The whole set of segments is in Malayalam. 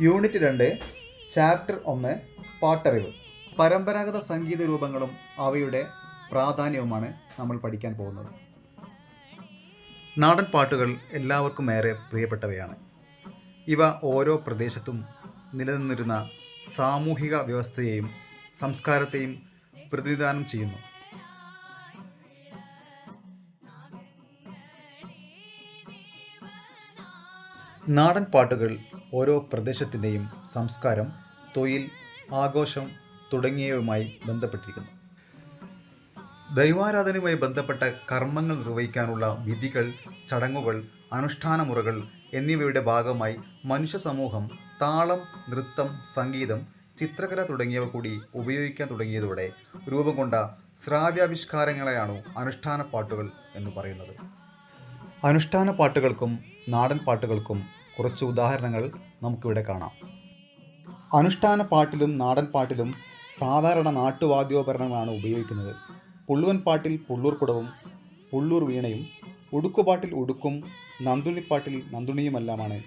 യൂണിറ്റ് രണ്ട് ചാപ്റ്റർ ഒന്ന് പാട്ടറിവ്. പരമ്പരാഗത സംഗീത രൂപങ്ങളും അവയുടെ പ്രാധാന്യവുമാണ് നമ്മൾ പഠിക്കാൻ പോകുന്നത്. നാടൻ പാട്ടുകൾ എല്ലാവർക്കും ഏറെ പ്രിയപ്പെട്ടവയാണ്. ഇവ ഓരോ പ്രദേശത്തും നിലനിന്നിരുന്ന സാമൂഹിക വ്യവസ്ഥയെയും സംസ്കാരത്തെയും പ്രതിനിധാനം ചെയ്യുന്നു. നാടൻ പാട്ടുകൾ ഓരോ പ്രദേശത്തിന്റെയും സംസ്കാരം തൊഴിൽ ആഘോഷം തുടങ്ങിയവയുമായി ബന്ധപ്പെട്ടിരിക്കുന്നു. ദൈവാരാധനയുമായി ബന്ധപ്പെട്ട കർമ്മങ്ങൾ നിർവഹിക്കാനുള്ള വിധികൾ ചടങ്ങുകൾ അനുഷ്ഠാന മുറകൾ എന്നിവയുടെ ഭാഗമായി മനുഷ്യ സമൂഹം താളം നൃത്തം സംഗീതം ചിത്രകല തുടങ്ങിയവ കൂടി ഉപയോഗിക്കാൻ തുടങ്ങിയതോടെ രൂപം കൊണ്ട ശ്രാവ്യാവിഷ്കാരങ്ങളെയാണ് അനുഷ്ഠാന പാട്ടുകൾ എന്ന് പറയുന്നത്. അനുഷ്ഠാന പാട്ടുകൾക്കും നാടൻ പാട്ടുകൾക്കും കുറച്ച് ഉദാഹരണങ്ങൾ നമുക്കിവിടെ കാണാം. അനുഷ്ഠാന പാട്ടിലും നാടൻ പാട്ടിലും സാധാരണ നാട്ടുവാദ്യോപകരണങ്ങളാണ് ഉപയോഗിക്കുന്നത്. പുള്ളുവൻ പാട്ടിൽ പുള്ളൂർ കുടവും പുള്ളൂർ വീണയും ഉടുക്കുപാട്ടിൽ ഉടുക്കും നന്ദുണിപ്പാട്ടിൽ നന്ദുണിയുമെല്ലാമാണ്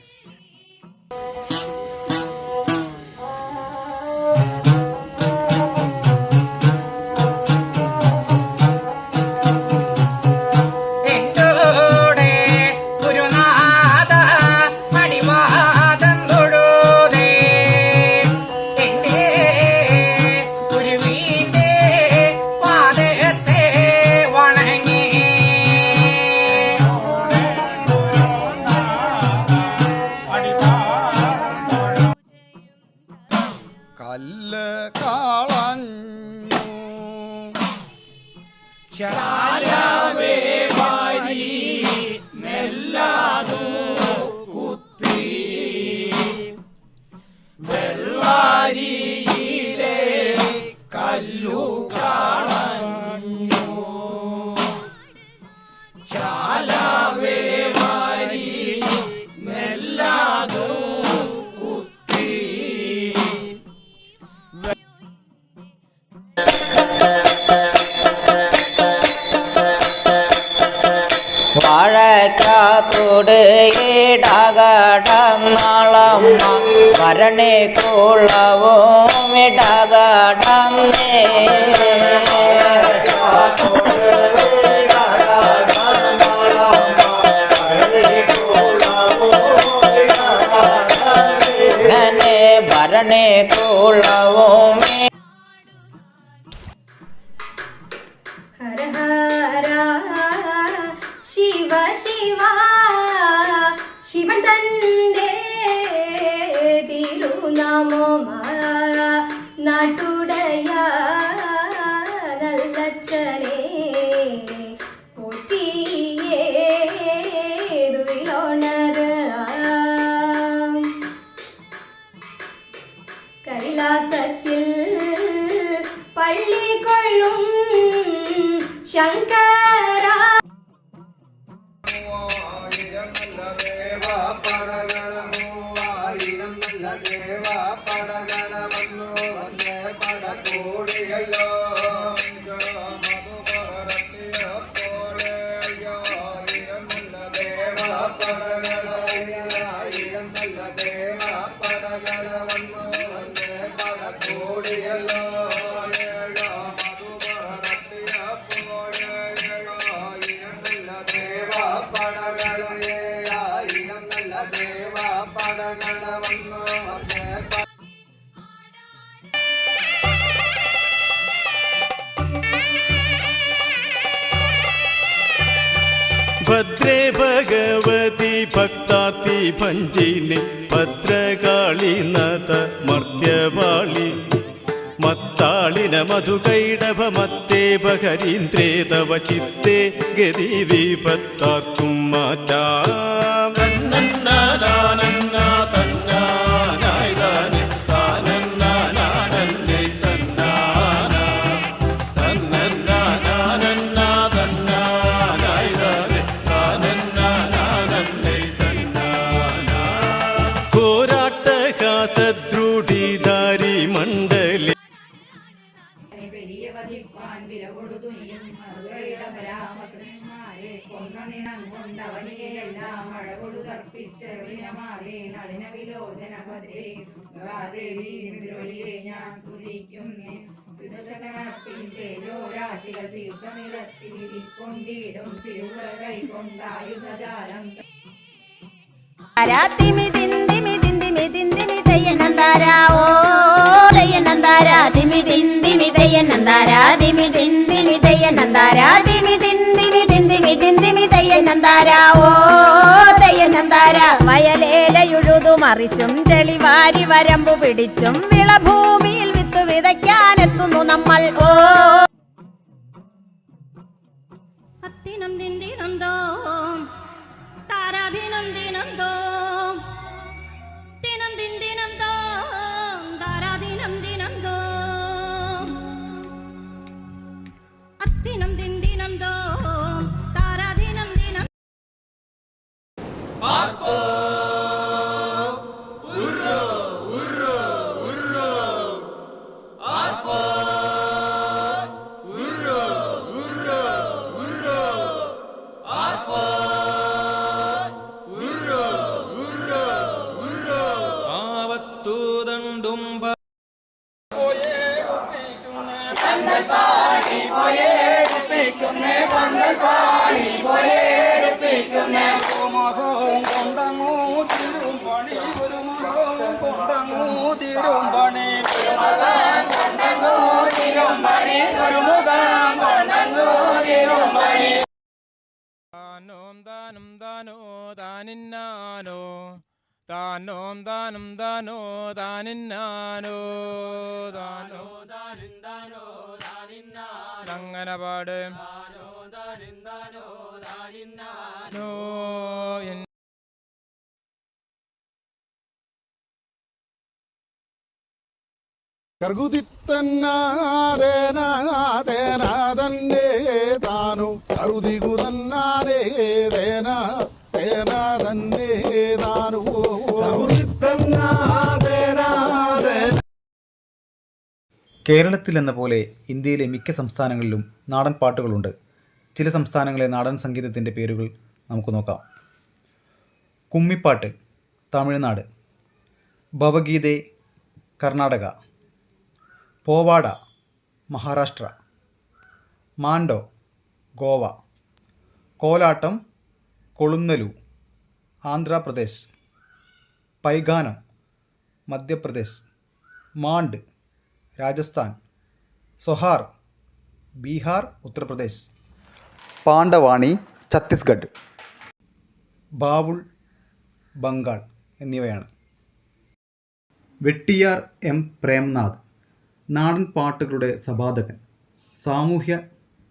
Chaya. ഇടകടം വരണേ മരണേ കുളവും ശിവ ശിവൻ തന്റെ തിരുനാമോമ നാട്ടുടയ ദുയിലോണരാം കൈലാസത്തിൽ പള്ളി കൊള്ളും ശങ്കര ദേവ ഭദ്രേ ഭഗവതി ഭക്താർത്ഥി ഭഞ്ജിനി ഭദ്രകാളി നത മർത്യവാളി. മത്താളിന മധുകൈടഭ മത്തേ ഹരീന്ദ്രേ തവ ചിത്തേ ഗതി വിപത്താർക്കും മാറ്റാം. പെരിയ വില കൊടുത്തു മറുകയുടെ പരാമസന്മാരെ കൊന്ന നിണം കൊണ്ട നവനിയെല്ലാം മഴകൊടു തർപ്പിച്ചെറുവിനമാകെ നളിന വിലോചന ഭദ്രേ ഞാൻ സ്തുതിക്കുന്നേ ഋതുശകനത്തിൻ തേജോരാശികൾ തീർത്ഥനിലത്തിരിക്കൊണ്ടിടും തിരുവ കൈകൊണ്ടായുധജാലം ഓ തെയ്യനന്താരാ തിമി തിന്തിമി തിന്തിമി തിന്തിമി തെയ്യനന്താരാ ഓ തെയ്യനന്താരാ വയലേലയുഴുതു മറിച്ചും ചെളിവാരി വരമ്പു പിടിച്ചും വിളഭൂമിയിൽ വിത്ത് വിതയ്ക്കാനെത്തുന്നു നമ്മൾ. ഓ. അത്തിനം ദിനം ദോ താരാദിനം ദിനം ദോം താനോം താനം ദാനോ ദാനിന്നാനോ. താനോം താനോ താനിന്നാനോ ദാനോ താനിന്താനോ താനിന്നാനോ അങ്ങനെ പാട് നോ എൻ കർഗുതിത്തന്നാതേനാതേനാതന്നെ താനു കരുതികുതന്നാരേ തേന തേന തന്നെ താനു കേരളത്തിൽ എന്ന പോലെ ഇന്ത്യയിലെ മിക്ക സംസ്ഥാനങ്ങളിലും നാടൻ പാട്ടുകളുണ്ട്. ചില സംസ്ഥാനങ്ങളിലെ നാടൻ സംഗീതത്തിന്റെ പേരുകൾ നമുക്ക് നോക്കാം. കുമ്മിപ്പാട്ട് തമിഴ്നാട് ഭവഗീതെ കർണാടക. പോവാട മഹാരാഷ്ട്ര. മാണ്ടോ ഗോവ. കോലാട്ടം കൊളുന്നലു ആന്ധ്രാപ്രദേശ്. പൈഗാനം മധ്യപ്രദേശ്. മാണ്ട് രാജസ്ഥാൻ. സൊഹാർ ബീഹാർ ഉത്തർപ്രദേശ്. പാണ്ഡവാണി ഛത്തീസ്ഗഡ്. ബാവുൾ ബംഗാൾ എന്നിവയാണ്. വെട്ടിയാർ എം പ്രേംനാഥ്. നാടൻ പാട്ടുകളുടെ സഭാതകൻ സാമൂഹ്യ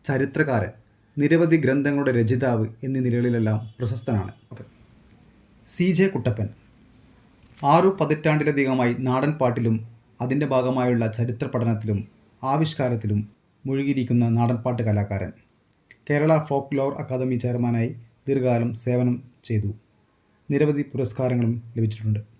ചരിത്രകാരൻ നിരവധി ഗ്രന്ഥങ്ങളുടെ രചയിതാവ് എന്നീ നിലകളിലെല്ലാം പ്രശസ്തനാണ് സി ജെ കുട്ടപ്പൻ. ആറു പതിറ്റാണ്ടിലധികമായി നാടൻ പാട്ടിലും അതിന്റെ ഭാഗമായുള്ള ചരിത്ര പഠനത്തിലും ആവിഷ്കാരത്തിലും മുഴുകിയിരിക്കുന്ന നാടൻപാട്ട് കലാകാരൻ. കേരള ഫോക്ക് ലോർ അക്കാദമി ചെയർമാനായി ദീർഘകാലം സേവനം ചെയ്തു. നിരവധി പുരസ്കാരങ്ങളും ലഭിച്ചിട്ടുണ്ട്.